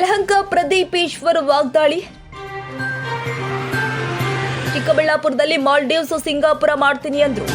ಯಲಹಂಕ ಪ್ರದೀಪೇಶ್ವರ್ ವಾಗ್ದಾಳಿ. ಚಿಕ್ಕಬಳ್ಳಾಪುರದಲ್ಲಿ ಮಾಲ್ಡೀವ್ಸ್ ಸಿಂಗಾಪುರ ಮಾಡ್ತೀನಿ ಅಂದ್ರು.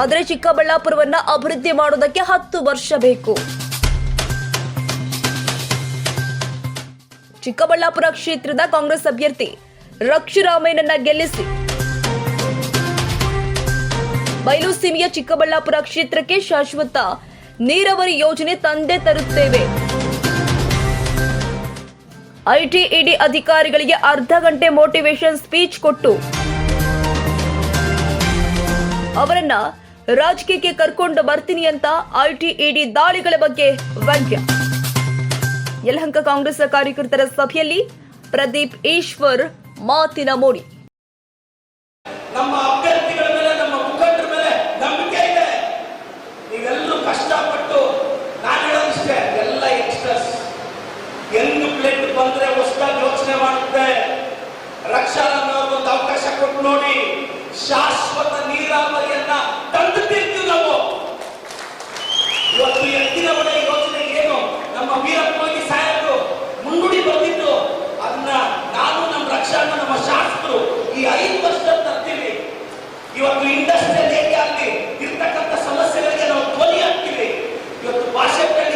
ಆದರೆ ಚಿಕ್ಕಬಳ್ಳಾಪುರವನ್ನ ಅಭಿವೃದ್ಧಿ ಮಾಡೋದಕ್ಕೆ ಹತ್ತು ವರ್ಷ ಬೇಕು. ಚಿಕ್ಕಬಳ್ಳಾಪುರ ಕ್ಷೇತ್ರದ ಕಾಂಗ್ರೆಸ್ ಅಭ್ಯರ್ಥಿ ರಕ್ಷುರಾಮಯ್ಯನನ್ನ ಗೆಲ್ಲಿಸಿ. ಬಯಲು ಸೀಮೆಯ ಚಿಕ್ಕಬಳ್ಳಾಪುರ ಕ್ಷೇತ್ರಕ್ಕೆ ಶಾಶ್ವತ ನೀರಾವರಿ ಯೋಜನೆ ತಂದೆ ತರುತ್ತೇವೆ. ಐಟಿಇಡಿ ಅಧಿಕಾರಿಗಳಿಗೆ ಅರ್ಧ ಗಂಟೆ ಮೋಟಿವೇಶನ್ ಸ್ಪೀಚ್ ಕೊಟ್ಟು. ಅವರನ್ನ ರಾಜಕೀಯಕ್ಕೆ ಕರ್ಕೊಂಡು ಬರ್ತೀನಿ ಅಂತ ಐಟಿಇಡಿ ದಾಳಿಗಳ ಬಗ್ಗೆ ವ್ಯಂಗ್ಯ. ಯಲಹಂಕ ಕಾಂಗ್ರೆಸ್ ಕಾರ್ಯಕರ್ತರ ಸಭೆಯಲ್ಲಿ ಪ್ರದೀಪ್ ಈಶ್ವರ್ ಮಾತಿನ ಮೋಡಿ. ನಮ್ಮ ಅಭ್ಯರ್ಥಿಗಳ ಮೇಲೆ ನಮ್ಮ ಮುಖಂಡರ ಮೇಲೆ ನಂಬಿಕೆ ಇದೆ ನೀವೆಲ್ಲರೂ ಕಷ್ಟಪಟ್ಟು ನಾನು ಹೇಳೋದಿಷ್ಟೇ ಎಲ್ಲ ಯಂಗ್ಸ್ಟರ್ಸ್ ಹೆಂಗ್ ಪ್ಲೇಟ್ ಬಂದ್ರೆ ಹೊಸದಾಗಿ ಯೋಚನೆ ಮಾಡುತ್ತೆ ರಕ್ಷಾರನ್ನವ್ರಿಗೆ ಒಂದು ಅವಕಾಶ ಕೊಟ್ಟು ನೋಡಿ, ಶಾಶ್ವತ ನೀರಾವರಿಯನ್ನ ತಂದು ನಾವು. ಇವತ್ತು ಎತ್ತಿನ ಮನೆ ಯೋಜನೆ ಏನು? ನಮ್ಮ ವೀರಪ್ಪಗೆ ಸಾಹೇಬರು ಮುನ್ನುಡಿ ಬಂದಿದ್ದು ಅದನ್ನ ನಾನು ನಮ್ಮ ರಕ್ಷಾನ ನಮ್ಮ ಶಾಸಕರು ಈ ಐದು ವರ್ಷ ತರ್ತೀವಿ. ಇವತ್ತು ಇಂಡಸ್ಟ್ರಿಯಲ್ ಏರಿಯಾದಲ್ಲಿ ಇರ್ತಕ್ಕಂಥ ಸಮಸ್ಯೆಗಳಿಗೆ ನಾವು ಧ್ವನಿ ಹಾಕ್ತೀವಿ ಇವತ್ತು ಭಾಷೆಗಳಲ್ಲಿ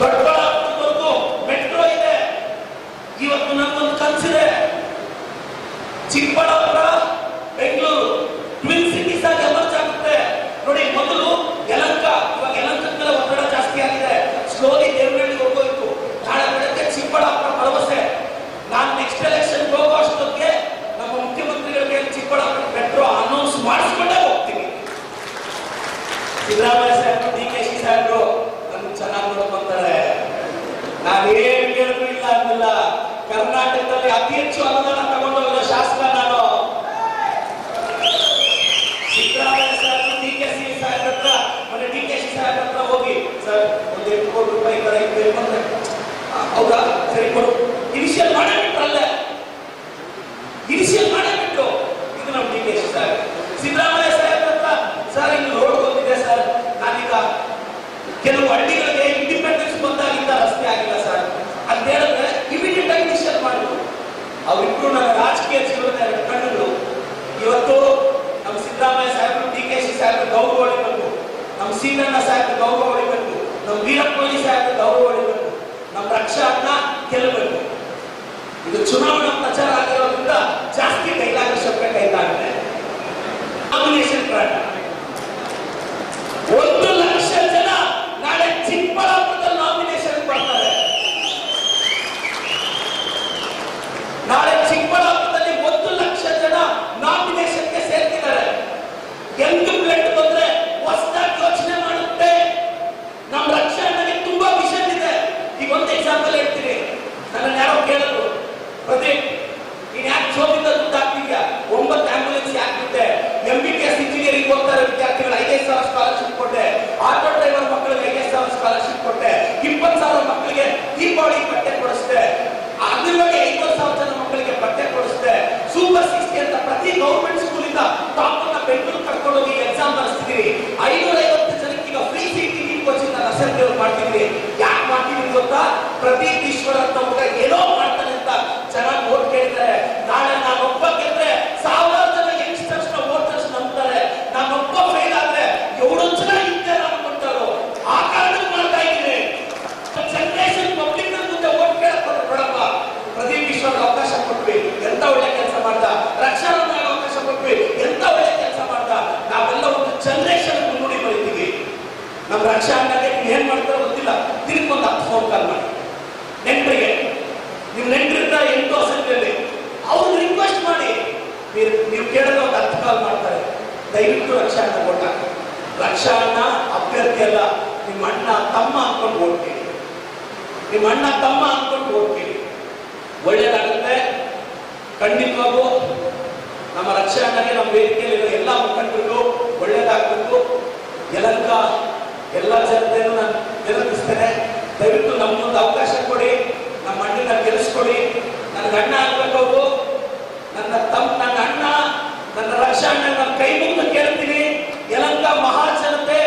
ದೊಡ್ಡಬಳ್ಳಾಪುರದವರೆಗೂ ಮೆಟ್ರೋ ಇದೆ. ಇವತ್ತು ನಮ್ಗೊಂದು ಕನಸಿದೆ ಚಿಕ್ಕಬಳ್ಳಾಪುರ, ಬೆಂಗಳೂರು ಟ್ವಿನ್ ಸಿಟೀಸ್ ಆಗಿ ಎಮರ್ಜ್ ಆಗುತ್ತೆ. ನೋಡಿ, ಮೊದಲು ಯಲಂಕ, ಇವಾಗ ಯಲಂಕ ಮೇಲೆ ಜಾಸ್ತಿ ಆಗಿದೆ. ಸ್ಲೋಲಿ ದೇವನಹಳ್ಳಿ ಹೋಗೋಯ್ತು. ನಾಳೆ ಬೆಳಗ್ಗೆ ಚಿಕ್ಕಬಳ್ಳಾಪುರ ಭರವಸೆ. ನಾನು ನೆಕ್ಸ್ಟ್ ಎಲೆಕ್ಷನ್ ಹೋಗೋ ಅಷ್ಟೊತ್ತಿಗೆ ನಮ್ಮ ಮುಖ್ಯಮಂತ್ರಿಗಳಿಗೆ ಚಿಕ್ಕಬಳ್ಳಾಪುರ ಮೆಟ್ರೋ ಅನೌನ್ಸ್ ಮಾಡಿಸ್ಕೊಂಡೇ ಹೋಗ್ತೀನಿ. ಸಿದ್ದರಾಮಯ್ಯ ಸಾಹೇಬರು, ಡಿ ಕೆ ಶಿ ಸಾಹೇಬರು ಚೆನ್ನಾಗಿ ನೋಡ್ಕೊಂತಾರೆ. ಹೇಳಿದ್ರು ಇಲ್ಲ ಅಂದಿಲ್ಲ ಕರ್ನಾಟಕದಲ್ಲಿ ಅತಿ ಹೆಚ್ಚು ಅನುದಾನ ತಗೊಂಡೋಗಿರೋ ಶಾಸಕ ನಾನು. ಸಿದ್ದರಾಮಯ್ಯ ಸಾಹೇಬರು ಡಿ ಕೆ ಸಿ ಮತ್ತೆ ಡಿ ಕೆ ಹತ್ರ ಹೋಗಿ ಸರ್ ಒಂದು ಎಂಟು ಕೋಟಿ ರೂಪಾಯಿ ಕಡೆ ಬಂದ್ರೆ "ಆ, ಹೌದಾ? ಸರಿ ಕೊಡು. ಇನಿಷಿಯಲ್ ಮಾಡೇ ಬಿಟ್ರಲ್ಲೇ. ಇನಿಷಿಯಲ್ ಮಾಡೇ ಬಿಟ್ಟು ಇದು ನಮ್ಮ ಡಿ ಕೆ ಶಿ ಸಾಹೇಬ್ ಸಿದ್ದರಾಮಯ್ಯ ಸಾಹೇಬ್ರ ಹತ್ರ ಸರ್ ಇಲ್ಲಿ ರೋಡ್ ಬಂದಿದೆ ಸರ್ ನಾನೀಗ ಕೆಲವು ಹಳ್ಳಿಗಳಿಗೆ ಇಂಡಿಪೆಂಡೆನ್ಸ್ ಬಂದಾಗಿಂದ ರಸ್ತೆ ಆಗಿಲ್ಲ ಸರ್ ಅಂತ ಹೇಳಿದ್ರೆ ಇಮಿಡಿಯೇಟ್ ಆಗಿ ಇನಿಷಿಯಲ್ ಮಾಡಿದ್ರು ಅವರಿಬ್ರು ನನ್ನ ರಾಜಕೀಯ ಜೀವನದ ಎರಡು ಕಣ್ಣುಗಳು ಇವತ್ತು ನಮ್ಮ ಸಿದ್ದರಾಮಯ್ಯ ಸಾಹೇಬರು ಡಿ ಕೆ ಶಿ ಸಾಹೇಬರು ಗೌರವ ಹೊಡಿಬೇಕು ನಮ್ಮ ಸೀನಣ್ಣ ಸಾಹೇಬರು ಗೌರವ ಹೊಡಿಬೇಕು ನಮ್ಮ ವೀರಪ್ಪಿ ಸಾಹೇಬರು ಗೌರವ ಹೊಡಿಬೇಕು ನಮ್ಮ ರಕ್ಷಾನ್ನ ಗೆಲ್ಲಬೇಕು. ಇದು ಚುನಾವಣಾ ಪ್ರಚಾರ ಆಗಿರೋದ್ರಿಂದ ಜಾಸ್ತಿ ಕೈಲಾಗ ಶಬ್ದ ಕೈಲಾಗಿದೆ ನಾಮಿನೇಷನ್ ಪ್ರಾಣ ಒಂದು ಲಕ್ಷ ಜನ ನಾಳೆ ಚಿಕ್ಕಬಳ್ಳಾಪುರದಲ್ಲಿ ನಾಮಿನೇಷನ್ ಬರ್ತಾರೆ ನಾಳೆ ಚಿಕ್ಕಬಳ್ಳಾಪುರದಲ್ಲಿ ಒಂದು ಲಕ್ಷ ಜನ ನಾಮಿನೇಷನ್ಗೆ ಸೇರ್ತಿದ್ದಾರೆ ಎಂದು ಬ್ಲಡ್ ಬಂದ್ರೆ ಹೊಸದಾಗಿ ಯೋಚನೆ ಮಾಡುತ್ತೆ ನಮ್ಮ ರಕ್ಷಣೆಗೆ ತುಂಬಾ ವಿಷನ್ ಇದೆ ಈಗ ಒಂದು ಎಕ್ಸಾಂಪಲ್ ಹೇಳ್ತೀನಿ ನನ್ನ ಯಾರೋ ಕೇಳಲು ಪ್ರದೀಪ್ ನೀನ್ ಯಾಕೆ ಜೋಬಿಂದ ದುಡ್ಡು ಹಾಕ್ತಿದ್ಯಾ? ಒಂಬತ್ತು ಆಂಬುಲೆನ್ಸ್ ಬಿಟ್ಟೆ? M B T S engineering ಓದ್ತಾರೆ ವಿದ್ಯಾರ್ಥಿಗಳು ಐದೈದು ಸಾವಿರ ಸ್ಕಾಲರ್ಶಿಪ್ ಕೊಟ್ಟೆ. ಆಟೋ ಡ್ರೈವರ್ ಮಕ್ಕಳಿಗೆ ಐದೈದು ಸಾವಿರ ಸ್ಕಾಲರ್ಶಿಪ್ ಕೊಟ್ಟೆ. ಇಪ್ಪತ್ತು ಸಾವಿರ ಮಕ್ಕಳಿಗೆ ದೀಪಾವಳಿ ಬಟ್ಟೆ ಕೊಡಿಸ್ದೆ. ಅದರೊಳಗೆ ಐವತ್ತು ಸಾವಿರ ಜನ ಮಕ್ಕಳಿಗೆ ಬಟ್ಟೆ ಕೊಡಿಸ್ದೆ. ಸೂಪರ್ ಸಿಕ್ಸ್ಟಿ ಅಂತ ಪ್ರತಿ ಗೌರ್ಮೆಂಟ್ ಸ್ಕೂಲಿಂದ ಟಾಪ್ ಅನ್ನ ಬೆಂಗಳೂರು ಕರ್ಕೊಂಡು ಹೋಗಿ ಎಕ್ಸಾಮ್ ನಡೆಸ್ತಿದ್ದೀರಿ ಐನೂರ ಐವತ್ತು ಜನಕ್ಕೆ ಈಗ ಫ್ರೀ ಸೀಟ್ ಕೋಚಿಂಗ್ ನಾನು ಅಸೆಂಬ್ಲಿ ಮಾಡ್ತಿದ್ದೀನಿ ಯಾಕೆ ಮಾಡ್ತಿದ್ವಿ ಗೊತ್ತಾ? ಪ್ರದೀಪ್ ಈಶ್ವರ್ ಅಂತ ಹುಡುಗ ಏನೋ ನಿಮ್ಮ ಅಣ್ಣ ತಮ್ಮ ಅಂದ್ಕೊಂಡು ಹೋಗ್ತೀವಿ ಒಳ್ಳೇದಾಗುತ್ತೆ. ಖಂಡಿತವಾಗೂ ನಮ್ಮ ರಕ್ಷಣೆ ನಮ್ಮ ವೇದಿಕೆಯಲ್ಲಿರೋ ಎಲ್ಲ ಮುಖಂಡರಿಗೂ ಒಳ್ಳೇದಾಗಬೇಕು. ಎಲ್ಲರಿಗ, ಎಲ್ಲ ಜನತೆಯನ್ನು ನಾನು ನಿರೂಪಿಸ್ತೇನೆ ದಯವಿಟ್ಟು ನಮ್ಮೊಂದು ಅವಕಾಶ ಕೊಡಿ, ನಮ್ಮ ಅಣ್ಣನ ಗೆಲ್ಲಿಸ್ಕೊಡಿ ನನಗೆ ಅಣ್ಣ ಆಗ್ಬೇಕು ನನ್ನ ತಮ್ಮ, ನನ್ನ ಅಣ್ಣ, ನನ್ನ ರಕ್ಷಣೆ, ನನ್ನ ಕೈ ಮುಂದೆ ಕೇಳ್ತೀನಿ. ಯಲಂಕ ಮಹಾಜನತೆ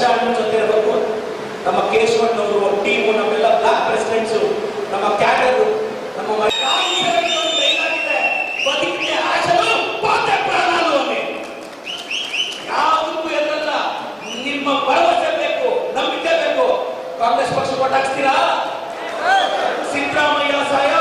ಅಕ್ಷರ ಅಣ್ಣ ಜೊತೆ ಇರಬೇಕು ನಮ್ಮ ಕೇಶವಣ್ಣವರು ಟೀಮು ನಮ್ಮೆಲ್ಲ ಬ್ಲಾಕ್ ಪ್ರೆಸಿಡೆಂಟ್ಸು, ನಮ್ಮ ಕ್ಯಾಡರು, ನಮ್ಮ ಯಾವುದಕ್ಕೂ ಎದಲ್ಲ ನಿಮ್ಮ ಭರವಸೆ ಬೇಕು, ನಂಬಿಕೆ ಬೇಕು. ಕಾಂಗ್ರೆಸ್ ಪಕ್ಷ ಕೊಟ್ಟಾಕ್ಸ್ತೀರಾ ಸಿದ್ದರಾಮಯ್ಯ ಸಹಾಯ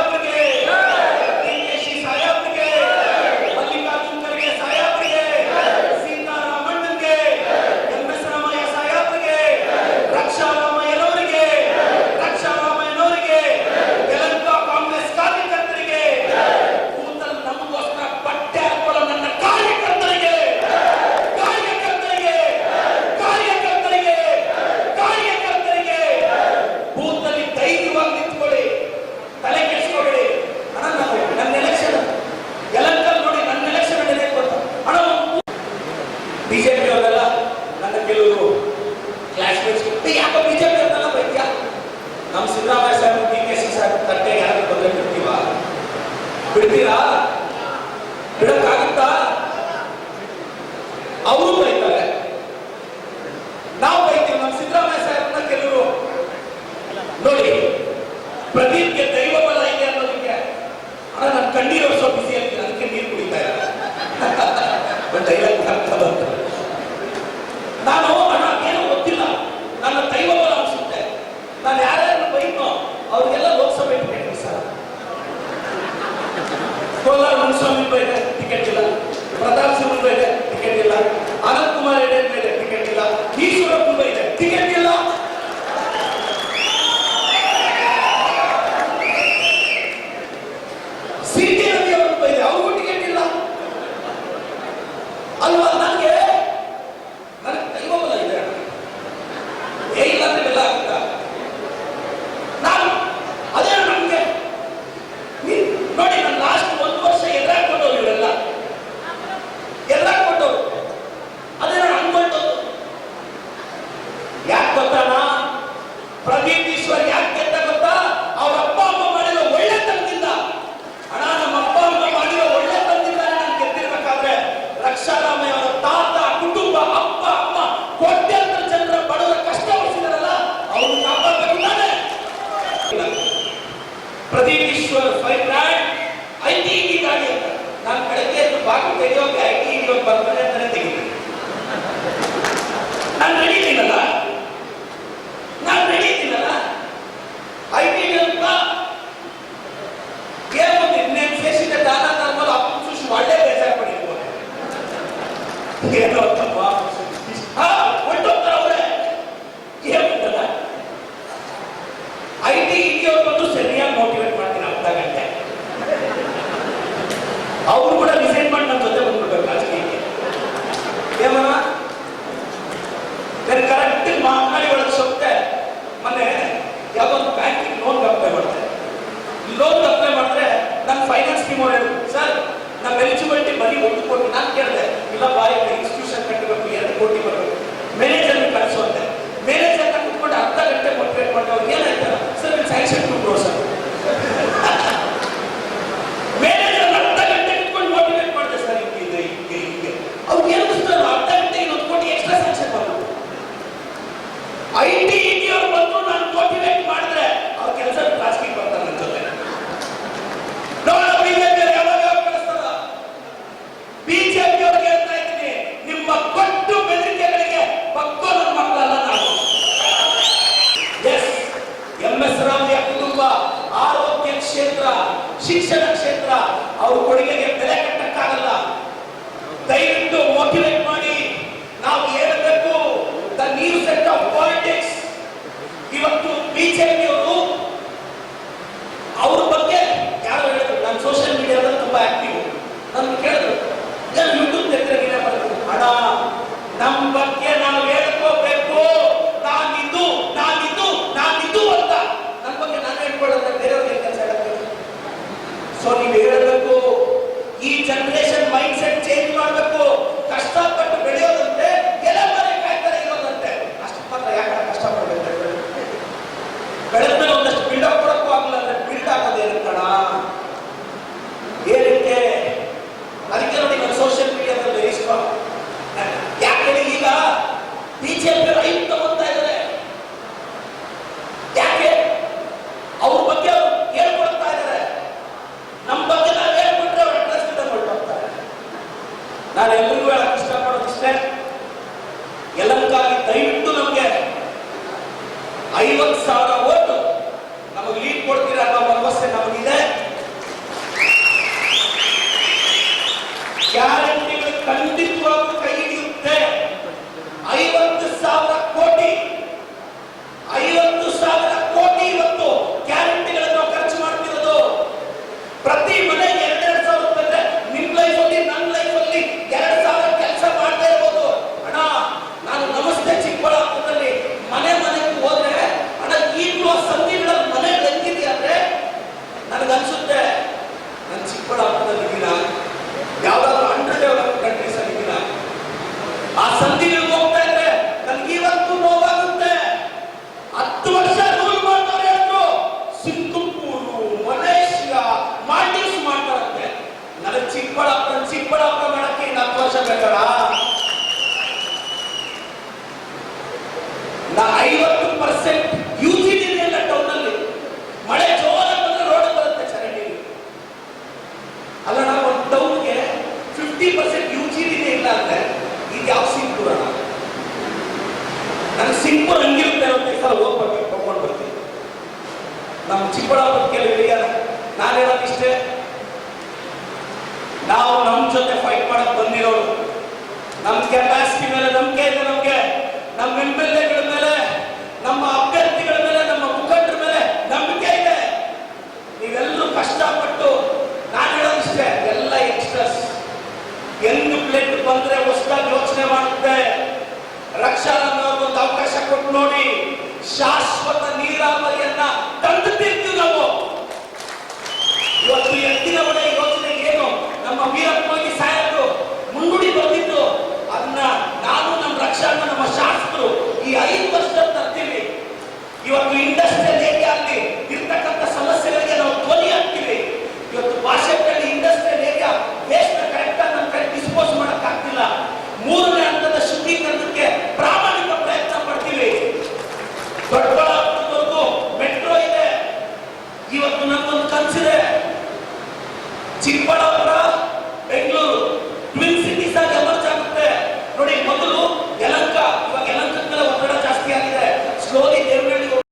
ನೀರಿಗೆ ದೈವ ಬಲ ಇದೆ ಅನ್ನೋದಕ್ಕೆ. ಅಣ್ಣ, ನಾನು ಕಣ್ಣೀರು ವರ್ಷ ಬಿಸಿ ಅಂತೀನಿ ಅದಕ್ಕೆ ನೀರು ಕುಡಿತಾ ಇದ್ದಾರೆ ಬಟ್ ಡೈಲಾಗ್ ಅರ್ಥ ಬಂತು ನಾನು, ಅಣ್ಣ, ಏನು ಗೊತ್ತಿಲ್ಲ. ನನ್ನ ದೈವ ಬಲ ಅನಿಸುತ್ತೆ. ನಾನು ಯಾರ್ಯಾರು ಬೈಕೋ ಅವ್ರಿಗೆಲ್ಲ Lok Sabha ticket sir. Kolar Muniswamy ticket ಇಲ್ಲ. ಪ್ರತಾಪ್ பெரியவங்க ஐடி இவன் பக்கத்துல நடத்திக்கிட்டு நான் ரெடி இல்லல நான் ரெடி இல்லல ಐಟಿ ಅಂತ ಏನು ನಿನ್ನೆ ಫೇಸಿನ ದಾನ ತಗೊಂಡು ಅಪ್ಪು ಚೂಸಿ ಒಳ್ಳೆ ಬೇಜಾರು ಪಡಿರ್ಬೋದು ಏನೋ ತಪ್ಪ ಹೊಟ್ಟೋಗ್ತಾರವ್ರೆ ಏನುಂಟಲ್ಲ ಐ ಟಿ ಇಟಿಯವ್ರು ಬಂದು ಸರಿಯಾಗಿ ಮೋಟಿವೇಟ್ ಮಾಡ್ತೀನಿ ಅರ್ಧ ಗಂಟೆ ಅವ್ರು ಕೂಡ ಸಿಸ್ಟಮ್ ಅವರು ಸರ್ ನಮ್ಮ ಎಲಿಜಿಬಿಲಿಟಿ ಬರೀ ಒಂದು ಕೋಟಿ. ನಾನು ಕೇಳಿದೆ, ಇಲ್ಲ ಬಾಯಿ ಇನ್ಸ್ಟಿಟ್ಯೂಷನ್ ಕಟ್ಟಬೇಕು ಎರಡು ಕೋಟಿ ಬರಬೇಕು. ಮೇನೇಜರ್ ಕಳಿಸುವಂತೆ ಮ್ಯಾನೇಜರ್ ಕುತ್ಕೊಂಡು ಅರ್ಧ ಗಂಟೆ ಮೋಟಿವೇಟ್ ಮಾಡ್ತಾರೆ ಏನಾಯ್ತಲ್ಲ? ಸರ್ ನೀವು ಸ್ಯಾಂಕ್ಷನ್ back ಸಿಂಪಲ್ ಹಂಗಿರುತ್ತೆ ಅಂತ ಸಲ ಹೋಗ್ಬೇಕು ಕರ್ಕೊಂಡು ಬರ್ತೀವಿ ನಮ್ಮ ಚಿಕ್ಕಬಳ್ಳಾಪುರ ಹಿಡಿಯಲ್ಲ ನಾನು ಹೇಳೋದಿಷ್ಟೇ ನಾವು ನಮ್ಮ ಜೊತೆ ಫೈಟ್ ಮಾಡಕ್ ಬಂದಿರೋರು ನಮ್ಮ ಕೆಪಾಸಿಟಿ ಮೇಲೆ ನಂಬಿಕೆ ಇದೆ ನಮಗೆ ನಮ್ಮ ಎಂ ಮೇಲೆ, ನಮ್ಮ ಅಭ್ಯರ್ಥಿಗಳ ಮೇಲೆ, ನಮ್ಮ ಮುಖಂಡರ ಮೇಲೆ ನಂಬಿಕೆ ಇದೆ. ನೀವೆಲ್ಲರೂ ಕಷ್ಟಪಟ್ಟು, ನಾನು ಹೇಳೋದಿಷ್ಟೇ ಎಲ್ಲ ಎಕ್ಸ್ಟ್ರಸ್ ಎಂದು ಪ್ಲೇಟ್ ಬಂದ್ರೆ ಹೊಸದಾಗಿ ಯೋಚನೆ ಮಾಡುತ್ತೆ. ರಕ್ಷಾ ನೋಡಿ, ಶಾಶ್ವತ ನೀರಾವರಿಯನ್ನ ತಂದು ನಾವು. ಇವತ್ತು ಎತ್ತಿನ ಒಡೆ ಯೋಚನೆ ಏನು? ನಮ್ಮ ವೀರಪ್ಪಗೆ ಸಾಯರು ಮುನ್ನುಡಿ ಬಂದಿದ್ದು, ಅದನ್ನ ನಾನು ನಮ್ಮ ರಕ್ಷಾ ನಮ್ಮ ಶಾಸಕರು ಈ ಐದು ವರ್ಷ ತರ್ತೀವಿ. ಇವತ್ತು